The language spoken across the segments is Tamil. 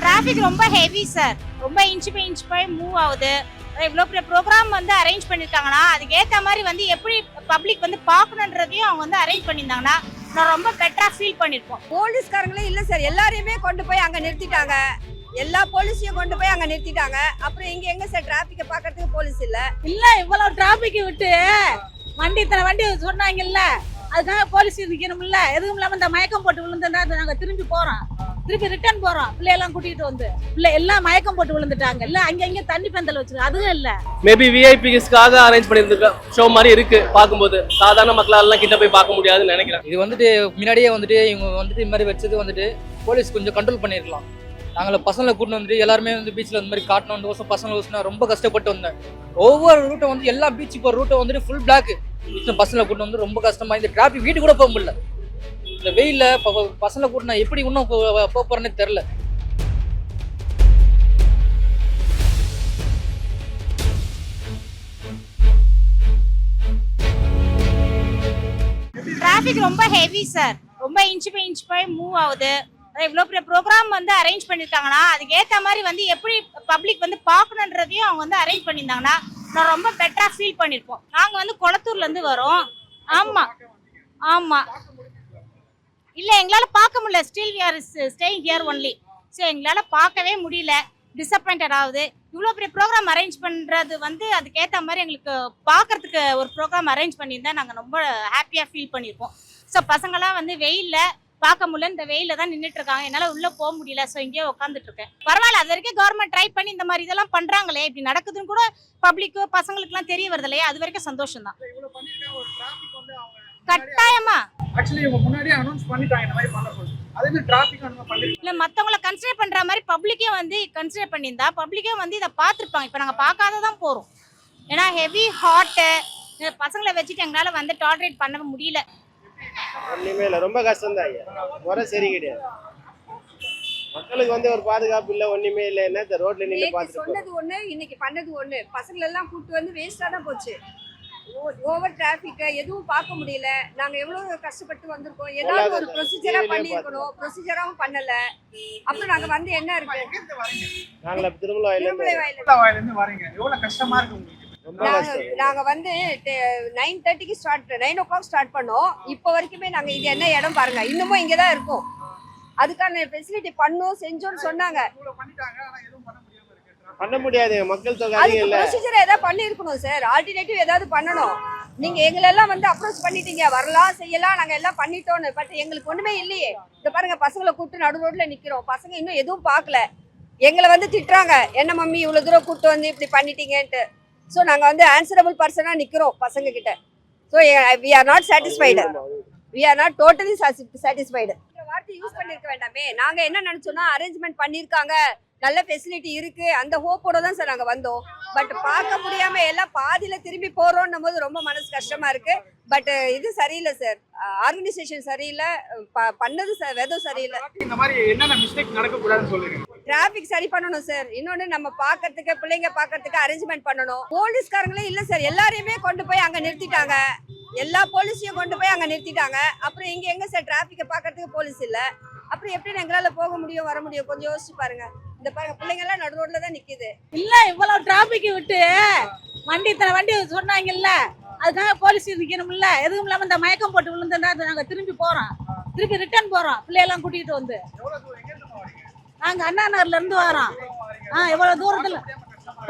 டிராஃபிக் ரொம்ப ஹெவி சார் ரொம்ப inch by inch by move ஆகுது. இவ்வளோ பெரிய ப்ரோக்ராம் வந்து அரேஞ்ச் பண்ணியிருக்காங்கன்னா அதுக்கு ஏற்ற மாதிரி வந்து எப்படி பப்ளிக் வந்து பார்க்கணுன்றதையும் அவங்க வந்து அரேஞ்ச் பண்ணியிருந்தாங்கன்னா நான் ரொம்ப பெட்டராக ஃபீல் பண்ணியிருப்போம். போலீஸ்காரங்களே இல்ல சார் எல்லாரையுமே கொண்டு போய் அங்க நிறுத்திட்டாங்க. எல்லா போலீஸையும் கொண்டு போய் அங்க நிறுத்திட்டாங்க. அப்புறம் இங்க எங்க சார் டிராபிக்க பாக்குறதுக்கு போலீஸ் இல்ல? இல்ல இவ்வளவு டிராபிக் விட்டு வண்டி இத்தனை வண்டி சொன்னாங்கல்ல அதுக்காக போலீஸ் நிக்கணும்ல? எதுவும் இல்லாம இந்த மயக்கம் போட்டு விழுந்தா நாங்க திரும்பி போறோம். திருப்பி ரிட்டர்ன் போறோம். பிள்ளையெல்லாம் கூட்டிட்டு வந்து. பிள்ளை எல்லாம் மயக்கம் போட்டு விழுந்துட்டாங்க. இல்ல அங்க அங்க தண்ணி பந்தல் வச்சிருக்கு அதுவும் இல்ல. மேபி விஐபிஸ்க்காக அரேஞ்ச் பண்ணியிருக்க ஷோ மாதிரி இருக்கு பார்க்கும்போது. சாதாரண மக்களாலாம் கிட்ட போய் பார்க்க முடியாதுன்னு நினைக்கிறேன். இது வந்துட்டு முன்னாடியே வந்துட்டு இவங்க வந்துட்டு இந்த மாதிரி வச்சது வந்துட்டு போலீஸ் கொஞ்சம் கண்ட்ரோல் பண்ணிருக்கலாம் நாங்கள் பசங்களை கூட்டிட்டு வந்துட்டு எல்லாருமே வந்து பீச்சில் இந்த மாதிரி காட்டணும் வருஷம் பசங்களை வச்சுனா ரொம்ப கஷ்டப்பட்டு வந்தேன். ஒவ்வொரு ரூட்டை வந்து எல்லா பீச்சுக்கு போகிற ரூட்டை வந்துட்டு ஃபுல் பிளாக் பசங்களை கூட்டிட்டு வந்து ரொம்ப கஷ்டமா இந்த டிராஃபிக் வீட்டு கூட போக முடியல. இந்த வெயில்ல ப- கூட பசங்களை எப்படி இன்னும் போக போறேன்னே தெரில டிராஃபிக் ரொம்ப ஹெவி சார் ரொம்ப inch by inch by move ஆகுது. இவ்வளோ பெரிய ப்ரோக்ராம் வந்து அரேஞ்ச் பண்ணியிருக்காங்கன்னா அதுக்கேற்ற மாதிரி வந்து எப்படி பப்ளிக் வந்து பார்க்கணுன்றதையும் அவங்க வந்து அரேஞ்ச் பண்ணியிருந்தாங்கன்னா நான் ரொம்ப பெட்டராக ஃபீல் பண்ணியிருப்போம். நாங்கள் வந்து குளத்தூர்லேருந்து வரோம். ஆமாம் ஆமாம் இல்லை எங்களால் பார்க்க முடியல. Still we are staying here only so எங்களால் பார்க்கவே முடியல. டிசப்பாயிண்டட் ஆகுது. இவ்வளோ பெரிய ப்ரோக்ராம் அரேஞ்ச் பண்ணுறது வந்து அதுக்கேற்ற மாதிரி எங்களுக்கு பார்க்கறதுக்கு ஒரு ப்ரோக்ராம் அரேஞ்ச் பண்ணியிருந்தா நாங்கள் ரொம்ப ஹாப்பியாக ஃபீல் பண்ணியிருப்போம். ஸோ பசங்களாம் வந்து வெயிலில் பார்க்க முடியல. இந்த வெயில தான் நின்றுட்டு இருக்காங்க என்னால் உள்ளே போக முடியல. ஸோ இங்கேயே உட்காந்துட்டு இருக்கேன் பரவாயில்ல அது வரைக்கும் கவர்மெண்ட் ட்ரை பண்ணி இந்த மாதிரி இதெல்லாம் பண்ணுறாங்களே இப்படி நடக்குதுன்னு கூட பப்ளிக்கு பசங்களுக்குலாம் தெரிய வருது இல்லையா? அது வரைக்கும் சந்தோஷம் தான் கட்டாயமா. ஆக்சுவலி இவங்க முன்னாடியே அனௌன்ஸ் பண்ணிட்டாங்க இந்த மாதிரி பண்ண சொல்லி இல்ல கன்சிடர் பண்ற மாதிரி பப்ளிக்கே வந்து கன்சிடர் பண்ணியிருந்தா பப்ளிக்கே வந்து இதை பார்த்துருப்பாங்க. இப்போ நாங்கள் பார்க்காத தான் போகிறோம் ஏன்னா ஹெவி ஹாட்டு பசங்களை வச்சுட்டு எங்களால் வந்து டாலரேட் பண்ண முடியல. ஒன்றுமே இல்லை. ரொம்ப முறை சரி கிடையாது. மக்களுக்கு வந்து ஒரு பாதுகாப்பு இல்லை ஒன்றுமே இல்லை. என்ன ரோட்ல நின்று. சொன்னது ஒண்ணு இன்னைக்கு பண்ணது ஒண்ணு. பசங்களை எல்லாம் கூட்டு வந்து வேஸ்டா தான் போச்சு. ஓவர் டிராபிக் எதுவும் பார்க்க முடியல. நாங்க எவ்வளவு கஷ்டப்பட்டு வந்திருக்கோம். ஏதாவது ஒரு ப்ரொசீஜரா TV லயே பண்ணிருக்கணும் ப்ரொசீஜராவும் பண்ணல. அப்புறம் நாங்க வந்து என்ன இருக்கு? நாங்கள திருமலை திருமலை வாயிலேருந்து வரீங்க. எவ்வளவு கஷ்டமா இருக்கு உங்களுக்கு? ரொம்ப நாங்க கஷ்டம். நாங்க வந்து நைன் தேர்ட்டிக்கு start nine o'clock start பண்ணோம். இப்போ வரைக்குமே நாங்க இது என்ன இடம் பாருங்க. இன்னமும் இங்கே தான் இருக்கோம். அதுக்கான ஃபெசிலிட்டி பண்ணோம் செஞ்சோம்னு சொன்னாங்க இவ்வளவு பண்ணிட்டாங்க ஆனா எதுவும் பண்ண பண்ண முடியாது மக்கள் தொகை அதிகம் இல்லை. ப்ரொசீஜர் ஏதாவது பண்ணியிருக்கணும் சார் ஆல்டர்னேட்டிவ் ஏதாவது பண்ணணும். நீங்க எங்களெல்லாம் வந்து அப்ரோச் பண்ணிட்டீங்க. வரலாம் செய்யலாம் நாங்க எல்லாம் பண்ணிட்டோம்னு. பட் எங்களுக்கு ஒண்ணுமே இல்லையே. இந்த பாருங்க பசங்களை கூப்பிட்டு நடு ரோட்ல நிக்கிறோம். பசங்க இன்னும் எதுவும் பார்க்கல. எங்களை வந்து திட்டுறாங்க. என்ன மம்மி இவ்வளவு தூரம் கூப்பிட்டு வந்து இப்படி பண்ணிட்டீங்கன்ட்டு. ஸோ நாங்க வந்து ஆன்சரபிள் பர்சனா நிக்கிறோம் பசங்க கிட்ட. So we are not satisfied we are not totally satisfied வார்த்தை யூஸ் பண்ணிருக்க வேண்டாமே. நாங்க என்ன நினைச்சோம்னா அரேஞ்ச்மெண்ட் பண்ணிருக்காங்க. நல்ல ஃபெசிலிட்டி இருக்கு. அந்த ஹோப்போட தான் சார் நாங்க வந்தோம். பட் பார்க்க முடியாம எல்லாம் பாதியில திரும்பி போறோம்னும் போது ரொம்ப மனசு கஷ்டமா இருக்கு. பட் இது சரியில்லை சார் ஆர்கனைசேஷன் சரியில்லை. பண்ணது ச- வெதம் சரியில்லை. இந்த மாதிரி என்னென்ன மிஸ்டேக் நடக்க கூடாதுன்னு சொல்லுங்க டிராபிக் சரி பண்ணணும் சார் இன்னொன்னு நம்ம பார்க்கறதுக்கு பிள்ளைங்க பார்க்கறதுக்கு அரேஞ்ச்மெண்ட் பண்ணணும். போலீஸ்காரங்களே இல்ல சார் எல்லாரையுமே கொண்டு போய் அங்க நிறுத்திட்டாங்க. எல்லா போலீஸையும் கொண்டு போய் அங்க நிறுத்திட்டாங்க. அப்புறம் இங்க எங்க சார் டிராபிக்கை பார்க்கறதுக்கு போலீஸ் இல்ல? அப்புறம் எப்படி எங்களால போக முடியும் வர முடியும்? கொஞ்சம் யோசிச்சு பாருங்க. இந்த பாருங்க பிள்ளைங்க எல்லாம் நடு ரோட்ல தான் நிக்குது. இல்ல இவ்வளவு டிராபிக் விட்டு வண்டி இத்தனை வண்டி சொன்னாங்கல்ல அதுக்காக போலீஸ் நிக்கணும்ல. எதுவும் இல்லாம இந்த மயக்கம் போட்டு விழுந்தா நாங்க திரும்பி போறோம். திருப்பி ரிட்டர்ன் போறோம் பிள்ளையெல்லாம் கூட்டிட்டு வந்து. நாங்க அண்ணா நகர்ல இருந்து வரோம். ஆ எவ்வளவு தூரத்துல?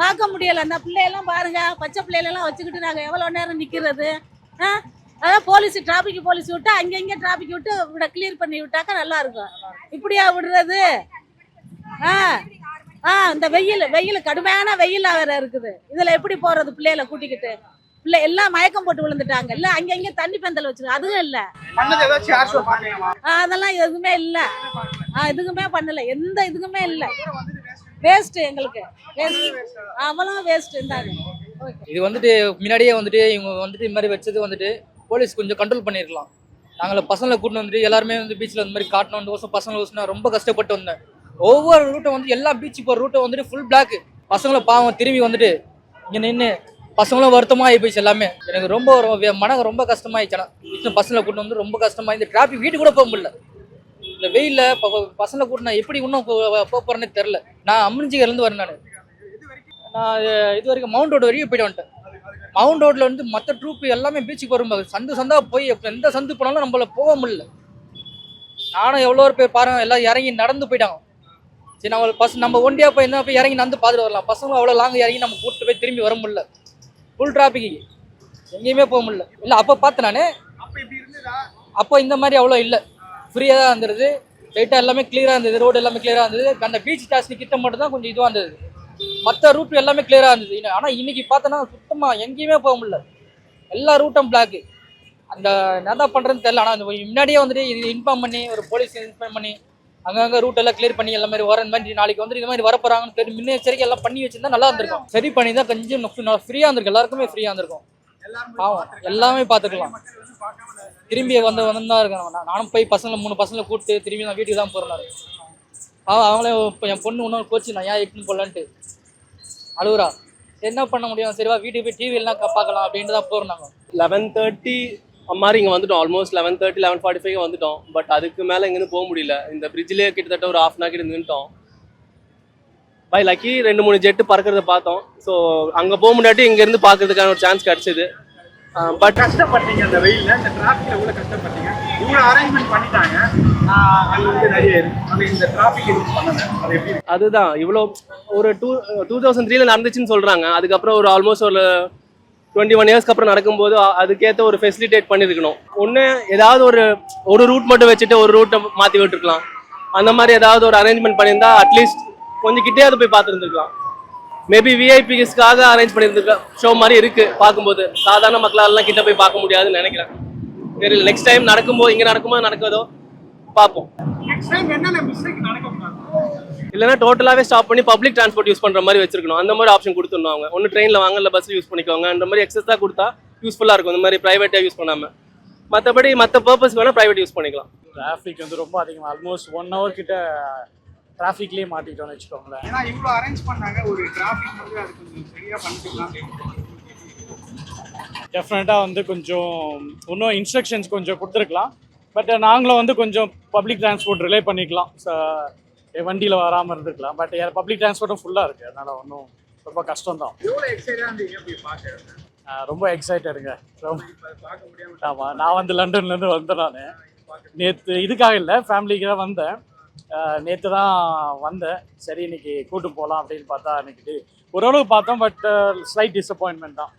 பார்க்க முடியல. அந்த பிள்ளையெல்லாம் பாருங்க பச்சை பிள்ளைகளெல்லாம் வச்சுக்கிட்டு நாங்க எவ்வளவு நேரம் நிக்கிறது? ஆ அதான் போலீஸ் டிராபிக் போலீஸ் விட்டு அங்கங்க டிராபிக் விட்டு விட கிளியர் பண்ணி விட்டாக்கா நல்லா இருக்கும். இப்படியா விடுறது? ஆ ஆ இந்த வெயில் வெயில் கடுமையான வெயிலா வேற இருக்குது. இதுல எப்படி போறது பிள்ளைகளை கூட்டிக்கிட்டு? பிள்ளை எல்லாம் மயக்கம் போட்டு விழுந்துட்டாங்க. இல்ல அங்கங்க தண்ணி பந்தல் வச்சிருக்கு அதுவும் இல்ல. அதெல்லாம் எதுவுமே இல்ல. ஆ எதுக்குமே பண்ணல. எந்த இதுக்குமே இல்ல. வேஸ்ட் எங்களுக்கு. வேஸ்ட் அவ்வளோ வேஸ்ட் இருந்தாங்க இது வந்துட்டு முன்னாடியே வந்துட்டு இவங்க வந்துட்டு இந்த மாதிரி வச்சது வந்துட்டு போலீஸ் கொஞ்சம் கண்ட்ரோல் பண்ணிருக்கலாம். நாங்கள் பசங்களை கூட்டிட்டு வந்துட்டு எல்லாருமே வந்து பீச்சில் இந்த மாதிரி காட்டணும் வருஷம் பசங்களை வச்சுனா ரொம்ப கஷ்டப்பட்டு வந்தேன். ஒவ்வொரு ரூட்டும் வந்து எல்லா பீச்சுக்கு போகிற ரூட்டை வந்துட்டு ஃபுல் பிளாக் பசங்களை பாவம் திரும்பி வந்துட்டு இங்கே நின்று பசங்களும் வருத்தமாக ஆகி போயிடுச்சு எல்லாமே. எனக்கு ரொம்ப ஒரு மனம் ரொம்ப கஷ்டமாயிடுச்சு ஆனால் பசங்களை கூட்டு வந்து ரொம்ப கஷ்டமாக இந்த டிராஃபிக் வீட்டுக்கு கூட போக முடியல. இந்த வெயில்ல பசங்களை கூட்டு நான் எப்படி இன்னும் போக போகிறேன்னு தெரில நான் அம்மஞ்சிகர்லேருந்து வரேன் நான். நான் இது- வரைக்கும் மவுண்ட் ரோடு வரைக்கும் போயிட்டு வந்துட்டேன். மவுண்ட் ரோட்டில் வந்து மற்ற ட்ரூப் எல்லாமே பீச்சுக்கு வரும்போது சந்து சந்தாக போய் எந்த சந்து போனாலும் நம்மள போக முடியல. நானும் எவ்வளோ பேர் பாருங்க எல்லாம் இறங்கி நடந்து போயிட்டாங்க. சரி நம்ம பஸ் நம்ம ஒண்டியா போய் என்ன போய் இறங்கி நடந்து பார்த்துட்டு வரலாம். பசங்களும் அவ்வளோ லாங் இறங்கி நம்ம கூப்பிட்டு போய் திரும்பி வர முடியல. ஃபுல் டிராஃபிக் எங்கேயுமே போக முடியல. இல்லை அப்போ பார்த்தேன் நான். அப்ப இப்படி இருந்ததா? அப்போ இந்த மாதிரி அவ்வளோ இல்லை. ஃப்ரீயாக தான் இருந்தது. லைட்டாக எல்லாமே கிளியராக இருந்தது. ரோடு எல்லாமே கிளியராக இருந்தது. அந்த பீச் ஸ்டாஷன் கிட்ட மட்டும் தான் கொஞ்சம் இதுவாக இருந்தது. மற்ற ரூட் எல்லாமே கிளியராக இருந்தது. ஆனால் இன்னைக்கு பார்த்தோன்னா சுத்தமாக எங்கேயுமே போக முடியல. எல்லா ரூட்டும் பிளாக்கு அந்த என்ன பண்ணுறதுன்னு தெரியல. ஆனால் முன்னாடியே வந்துட்டு இது இன்ஃபார்ம் பண்ணி ஒரு போலீஸ் இன்ஃபார்ம் பண்ணி அங்கங்கே ரூட் எல்லாம் கிளியர் பண்ணி எல்லா மாதிரி வர இந்த மாதிரி நாளைக்கு வந்து இந்த மாதிரி வரப்போறாங்கன்னு தெரியும் முன்னெச்சரிக்கை எல்லாம் பண்ணி வச்சிருந்தா நல்லா இருந்திருக்கும். சரி பண்ணி தான் கொஞ்சம் ஃப்ரீயாக இருந்திருக்கும். எல்லாருக்குமே ஃப்ரீயாக இருந்திருக்கும். பாவம் எல்லாமே பார்த்துக்கலாம். திரும்பி வந்து வந்து தான் இருக்கேன் நான் நானும் போய் பசங்களை மூணு பசங்களை கூப்பிட்டு திரும்பி நான் வீட்டுக்கு தான் போகிறேன் பாவம் அவங்களே இப்போ என் பொண்ணு இன்னொரு கோச்சு நான் ஏன் எட்டுன்னு போடலான்ட்டு அழுகுறா சரி என்ன பண்ண முடியும்? சரிவா வீட்டுக்கு போய் டிவி எல்லாம் பார்க்கலாம் அப்படின்ட்டு தான் போகிறோம் நாங்கள் லெவன் தேர்ட்டி மாதிரி இங்கே வந்துட்டோம். Almost eleven thirty eleven forty five வந்துட்டோம். பட் அதுக்கு மேலே இங்கேருந்து போக முடியல. இந்த பிரிட்ஜ்லேயே கிட்டத்தட்ட ஒரு ஹாஃப் அன் ஹவர் நின்றுட்டோம் பை லக்கி ரெண்டு மூணு ஜெட்டு பறக்கிறத பார்த்தோம். ஸோ அங்கே போக முடியாட்டி இங்கேருந்து பார்க்கறதுக்கான ஒரு சான்ஸ் கிடச்சிது. பட் கஷ்டப்பட்டீங்க அந்த வெயில்ல. இந்த டிராஃபிக்ல எவ்வளவு கஷ்டப்பட்டீங்க? இவ்வளவு அரேஞ்ச்மெண்ட் பண்ணிட்டாங்க? அதுதான். இவ்வளோ ஒரு டூ டூ தௌசண்ட் த்ரீல நடந்துச்சுன்னு சொல்கிறாங்க அதுக்கப்புறம் ஒரு ஆல்மோஸ்ட் ஒரு டுவெண்ட்டி ஒன் இயர்ஸ்க்கு அப்புறம் நடக்கும்போது அதுக்கேற்ற ஒரு ஃபெசிலிட்டேட் பண்ணியிருக்கணும் ஒன்று ஏதாவது ஒரு ஒரு ரூட் மட்டும் வச்சுட்டு ஒரு ரூட்டை மாற்றி விட்டுருக்கலாம். அந்த மாதிரி ஏதாவது ஒரு அரேஞ்ச்மெண்ட் பண்ணியிருந்தா அட்லீஸ்ட் கொஞ்சம் அதை போய் பார்த்துருந்துருக்கலாம். மேபி விஐபிஸ்க்காக அரேஞ்ச் பண்ணியிருந்துருக்க ஷோ மாதிரி இருக்கு பார்க்கும்போது. சாதாரண மக்களாலலாம் கிட்ட போய் பார்க்க முடியாதுன்னு நினைக்கிறேன். தெரியல நெக்ஸ்ட் டைம் நடக்கும்போது இங்கே நடக்கும்போது நடக்குதோ பார்ப்போம். இல்லைன்னா டோட்டலாகவே ஸ்டாப் பண்ணி பப்ளிக் டிரான்ஸ்போர்ட் யூஸ் பண்ணுற மாதிரி வச்சிருக்கணும். அந்த மாதிரி ஆப்ஷன் கொடுத்துடணும் அவங்க. ஒன்று ட்ரெயினில் வாங்க இல்லை பஸ் யூஸ் பண்ணிக்கோங்க. அந்த மாதிரி எக்ஸஸாக கொடுத்தா யூஸ்ஃபுல்லாக இருக்கும். இந்த மாதிரி ப்ரைவேட்டாக யூஸ் பண்ணாமல் மற்றபடி மற்ற பர்பஸ் வேணால் ப்ரைவேட் யூஸ் பண்ணிக்கலாம். டிராஃபிக் வந்து ரொம்ப அதிகம் ஆல்மோஸ்ட் ஒன் ஹவர் கிட்ட டிராஃபிக்லேயே மாட்டிட்டோம்னு வச்சுக்கோங்களேன். ஏன்னா இவ்வளவு அரேஞ்ச் பண்ணாங்க ஒரு டிராஃபிக் வந்து அது கொஞ்சம் சரியா பண்ணிக்கலாம். டெஃபினட்டாக வந்து கொஞ்சம் இன்னும் இன்ஸ்ட்ரக்ஷன்ஸ் கொஞ்சம் கொடுத்துருக்கலாம். பட் நாங்களும் வந்து கொஞ்சம் பப்ளிக் டிரான்ஸ்போர்ட் ரிலே பண்ணிக்கலாம் வண்டியில் வராமல் இருந்திருக்கலாம் பட் பப்ளிக் டிரான்ஸ்போர்ட்டும் ஃபுல்லாக இருக்குது அதனால் ஒன்றும் ரொம்ப பார்க்க ஆஹ் ரொம்ப எக்ஸைட்டடுங்க ரொம்ப ஆமாம் நான் வந்து லண்டன்லேருந்து வந்தேன் நான். நேற்று இதுக்காக இல்லை ஃபேமிலிக்கு தான் வந்தேன். நேற்று தான் வந்தேன். சரி இன்னைக்கு கூட்டு போகலாம் அப்படின்னு பார்த்தா இன்னைக்கு ஓரளவு பார்த்தோம் பட் ஸ்லைட் டிசப்பாயின்மெண்ட் தான்.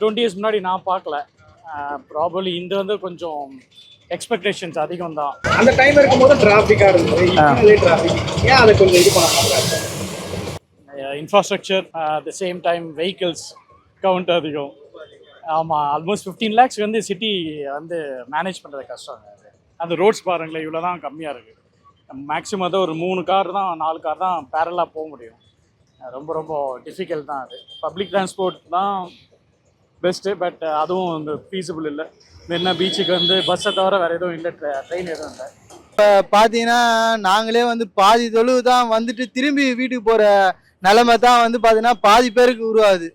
டுவெண்ட்டி இயர்ஸ் முன்னாடி நான் பார்க்கல. ப்ராபலி இந்த வந்து கொஞ்சம் எக்ஸ்பெக்டேஷன்ஸ் அதிகம் தான் அந்த டைம் இருக்கும்போது டிராஃபிக்கா இருந்தது. டிராஃபிக் ஏன் அதை கொஞ்சம் இது பண்ணாங்க infrastructure at the same time vehicles count அதிகம். ஆமாம் ஆல்மோஸ்ட் ஃபிஃப்டீன் லேக்ஸ் வந்து சிட்டி வந்து மேனேஜ் பண்ணுறது கஷ்டம். அந்த ரோட்ஸ் பாருங்களேன் இவ்வளோ தான் கம்மியாக இருக்குது மேக்ஸிமம் அதை ஒரு மூணு கார் தான் நாலு கார் தான் பேரலாக போக முடியும். ரொம்ப ரொம்ப டிஃபிகல்ட் தான் அது. பப்ளிக் டிரான்ஸ்போர்ட் தான் பெஸ்ட்டு பட் uh, அதுவும் வந்து ஃபீஸிபிள் இல்லை. என்ன பீச்சுக்கு வந்து பஸ்ஸை தவிர வேறு எதுவும் இல்லை ட்ரெயின் எதுவும் இல்லை. பார்த்தீங்கன்னா நாங்களே வந்து பாதி தொழுவு தான் வந்துட்டு திரும்பி வீட்டுக்கு போகிற நிலைமை தான் வந்து பார்த்தீங்கன்னா பாதி பேருக்கு உருவாகுது.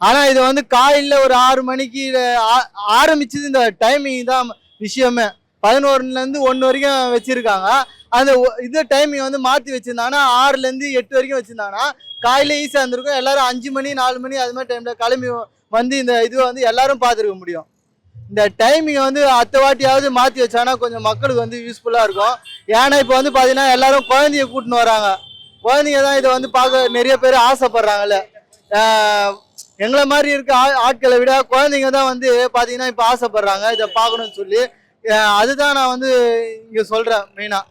ஆனால் இது வந்து காலையில் ஒரு ஆறு மணிக்கு ஆ- ஆரம்பிச்சது இந்த டைமிங் தான் விஷயமே. பதினோருலேருந்து ஒன்று வரைக்கும் வச்சுருக்காங்க. அந்த இது டைமிங் வந்து மாற்றி வச்சுருந்தாங்கன்னா ஆறுலேருந்து எட்டு வரைக்கும் வச்சுருந்தாங்கன்னா காலையில் ஈஸியாக இருந்திருக்கும். எல்லாரும் அஞ்சு மணி நாலு மணி அது மாதிரி டைமில் கிளம்பி வந்து இந்த இது வந்து எல்லாரும் பார்த்துருக்க முடியும். இந்த டைமிங்கை வந்து அத்தை வாட்டியாவது மாற்றி வச்சானா கொஞ்சம் மக்களுக்கு வந்து யூஸ்ஃபுல்லாக இருக்கும். ஏன்னா இப்போ வந்து பார்த்தீங்கன்னா எல்லாரும் குழந்தைய கூட்டின்னு வராங்க. குழந்தைங்க தான் இதை வந்து பார்க்க நிறைய பேர் ஆசைப்படுறாங்கல்ல. எங்களை மாதிரி இருக்க ஆட்களை விட குழந்தைங்க தான் வந்து பார்த்தீங்கன்னா இப்போ ஆசைப்படுறாங்க. இதை பார்க்கணும்னு சொல்லி. அதுதான் நான் வந்து இங்கே சொல்கிறேன் மெயினாக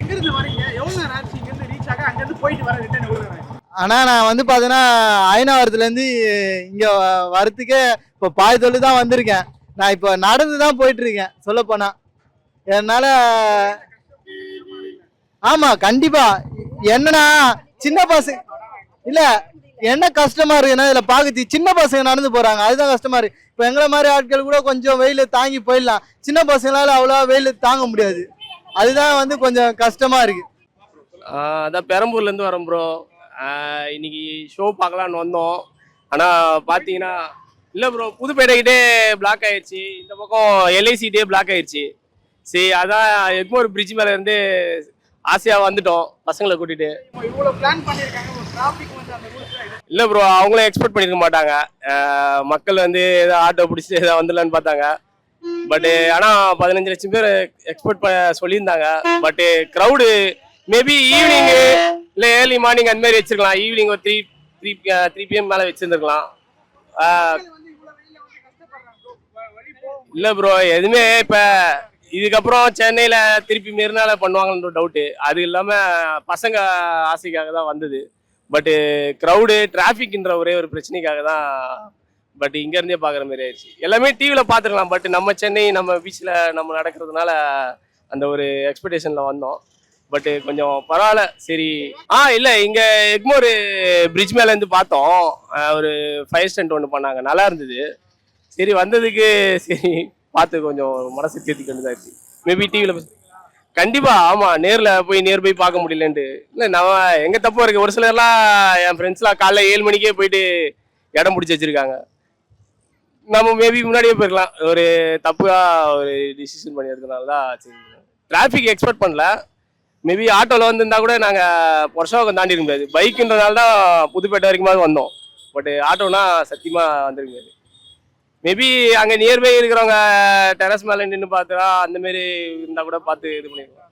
எங்க இருந்து வரீங்க? எவ்வளோ நேரம் ஆச்சு? ரீச் ஆக? அங்கேருந்து போயிட்டு வர ரிட்டர்ன் ஆனால் நான் வந்து பார்த்தீங்கன்னா அயனாவரத்துலேருந்து இங்கே வரத்துக்கே இப்போ பாதி தொழில் தான் வந்திருக்கேன். நான் இப்போ நடந்து தான் போயிட்டு இருக்கேன் என்னால் ஆமாம் கண்டிப்பாக என்னன்னா சின்ன பசங்க இல்லை என்ன கஷ்டமா இருக்குன்னா இதில் பாக்குது சின்ன பசங்க நடந்து போகிறாங்க அதுதான் கஷ்டமா இருக்கு. இப்போ எங்களை மாதிரி ஆட்கள் கூட கொஞ்சம் வெயில் தாங்கி போயிடலாம். சின்ன பசங்களால அவ்வளோ வெயில் தாங்க முடியாது. அதுதான் வந்து கொஞ்சம் கஷ்டமா இருக்கு. அதான் பெரம்பூர்லேருந்து வரோம் ப்ரோ இன்னைக்கு ஷோ பார்க்கலான்னு வந்தோம். ஆனால் பார்த்தீங்கன்னா இல்லை ப்ரோ புதுப்பேட்டைக்கிட்டே பிளாக் ஆயிடுச்சு இந்த பக்கம் எல்ஐசிட்டே பிளாக் ஆயிடுச்சு சரி அதான் எக்மோர் பிரிட்ஜ் மேலே இருந்து ஆசையாக வந்துட்டோம் பசங்களை கூட்டிட்டு. இல்லை ப்ரோ அவங்களும் எக்ஸ்பெக்ட் பண்ணிருக்க மாட்டாங்க. மக்கள் வந்து ஏதோ ஆட்டோ பிடிச்சி ஏதோ வந்துடலான்னு பார்த்தாங்க. பட்டு ஆனால் பதினஞ்சு லட்சம் பேர் எக்ஸ்பெக்ட் பண்ண சொல்லியிருந்தாங்க. பட்டு க்ரௌடு மேபி ஈவினிங்கு இல்லை ஏர்லி மார்னிங் அந்த மாதிரி வச்சிருக்கலாம். ஈவினிங் ஒரு three three three uh, PM மேலே வச்சுருந்துருக்கலாம். இல்லை ப்ரோ எதுவுமே இப்போ இதுக்கப்புறம் சென்னையில் திருப்பி மெரினால பண்ணுவாங்கன்ற டவுட்டு அது இல்லாமல் பசங்க ஆசைக்காக தான் வந்தது. பட்டு க்ரௌடு டிராஃபிக்ன்ற ஒரே ஒரு பிரச்சனைக்காக தான் பட் இங்கேருந்தே பார்க்குற மாதிரி ஆயிடுச்சு. எல்லாமே டிவியில் பார்த்துருக்கலாம் பட் நம்ம சென்னை நம்ம பீச்சில் நம்ம நடக்கிறதுனால அந்த ஒரு எக்ஸ்பெக்டேஷனில் வந்தோம். பட்டு கொஞ்சம் பரவாயில்ல. சரி. ஆ இல்லை இங்கே எக்மோர் பிரிட்ஜ் மேலேருந்து பார்த்தோம். ஒரு ஃபயர் ஸ்டண்ட் ஒன்று பண்ணாங்க. நல்லா இருந்தது. சரி வந்ததுக்கு சரி பார்த்து கொஞ்சம் மனசு தேர்த்தி இருக்கு. மேபி டிவியில் கண்டிப்பாக ஆமாம் நேரில் போய் நேர் போய் பார்க்க முடியலன்ட்டு. இல்லை நம்ம எங்கே தப்பு இருக்குது ஒரு சிலர்லாம் என் ஃப்ரெண்ட்ஸ்லாம் காலைல ஏழு மணிக்கே போயிட்டு இடம் பிடிச்சி வச்சுருக்காங்க. நம்ம மேபி முன்னாடியே போயிருக்கலாம். ஒரு தப்பாக ஒரு டிசிஷன் பண்ணி எடுத்தனால தான் சரி. டிராஃபிக் எக்ஸ்பெக்ட் பண்ணல. மேபி ஆட்டோவில் வந்திருந்தா கூட நாங்கள் பொருஷாவுக்கு தாண்டி இருக்க முடியாது. பைக்குன்றனால தான் புதுப்பேட்டை வரைக்குமாவது வந்தோம். பட் ஆட்டோனா சத்தியமாக வந்துருக்க முடியாது. மேபி அங்கே நியர்பை இருக்கிறவங்க டெரஸ் மேலே நின்று பார்த்தா அந்த மாதிரி இருந்தால் கூட பார்த்து இது பண்ணிருக்கலாம்